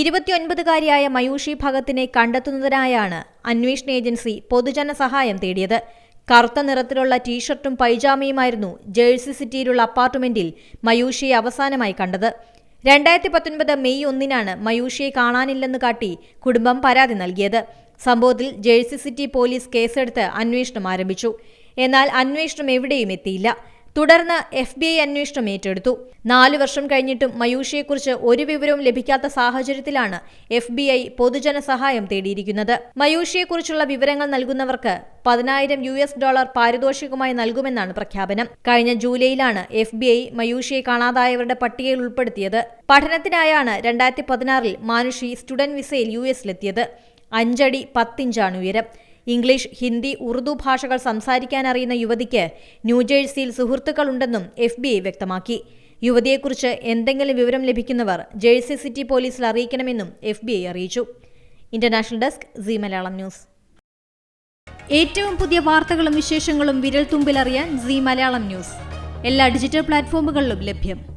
ഇരുപത്തിയൊൻപതുകാരിയായ മയൂഷി ഭഗത്തിനെ കണ്ടെത്തുന്നതിനായാണ് അന്വേഷണ ഏജൻസി പൊതുജന സഹായം തേടിയത്. കറുത്ത നിറത്തിലുള്ള ടീഷർട്ടും പൈജാമയുമായിരുന്നു ജേഴ്സി സിറ്റിയിലുള്ള അപ്പാർട്ട്മെന്റിൽ മയൂഷിയെ അവസാനമായി കണ്ടത്. രണ്ടായിരത്തി പത്തൊൻപത് മെയ് ഒന്നിനാണ് മയൂഷിയെ കാണാനില്ലെന്ന് കാട്ടി കുടുംബം പരാതി നൽകിയത്. സംഭവത്തിൽ ജേഴ്സി സിറ്റി പോലീസ് കേസെടുത്ത് അന്വേഷണം ആരംഭിച്ചു. എന്നാൽ അന്വേഷണം എവിടെയും എത്തിയില്ല. തുടർന്ന് എഫ് ബി ഐ അന്വേഷണം ഏറ്റെടുത്തു. നാലു വർഷം കഴിഞ്ഞിട്ടും മയൂഷിയെക്കുറിച്ച് ഒരു വിവരവും ലഭിക്കാത്ത സാഹചര്യത്തിലാണ് എഫ് ബി ഐ പൊതുജന സഹായം തേടിയിരിക്കുന്നത്. മയൂഷിയെക്കുറിച്ചുള്ള വിവരങ്ങൾ നൽകുന്നവർക്ക് പതിനായിരം യു എസ് ഡോളർ പാരിതോഷികമായി നൽകുമെന്നാണ് പ്രഖ്യാപനം. കഴിഞ്ഞ ജൂലൈയിലാണ് എഫ് ബി ഐ മയൂഷിയെ കാണാതായവരുടെ പട്ടികയിൽ ഉൾപ്പെടുത്തിയത്. പഠനത്തിനായാണ് രണ്ടായിരത്തി പതിനാറിൽ മാനുഷി സ്റ്റുഡന്റ് വിസയിൽ യു എസിലെത്തിയത്. അഞ്ചടി പത്തിഞ്ചാണ് ഉയരം. ഇംഗ്ലീഷ് ഹിന്ദി ഉറുദു ഭാഷകൾ സംസാരിക്കാൻ അറിയുന്ന യുവതിക്ക് ന്യൂജേഴ്സിയിൽ സുഹൃത്തുക്കളുണ്ടെന്നും എഫ് ബി ഐ വ്യക്തമാക്കി. യുവതിയെക്കുറിച്ച് എന്തെങ്കിലും വിവരം ലഭിക്കുന്നവർ ജേഴ്സി സിറ്റി പോലീസിൽ അറിയിക്കണമെന്നും എഫ് ബി ഐ അറിയിച്ചു. International desk C Malayalam news. ഏറ്റവും പുതിയ വാർത്തകളും വിശേഷങ്ങളും വിരൽ തുമ്പിലറിയാൻ സി മലയാളം ന്യൂസ്. എല്ലാ ഡിജിറ്റൽ പ്ലാറ്റ്ഫോമുകളിലും ലഭ്യം.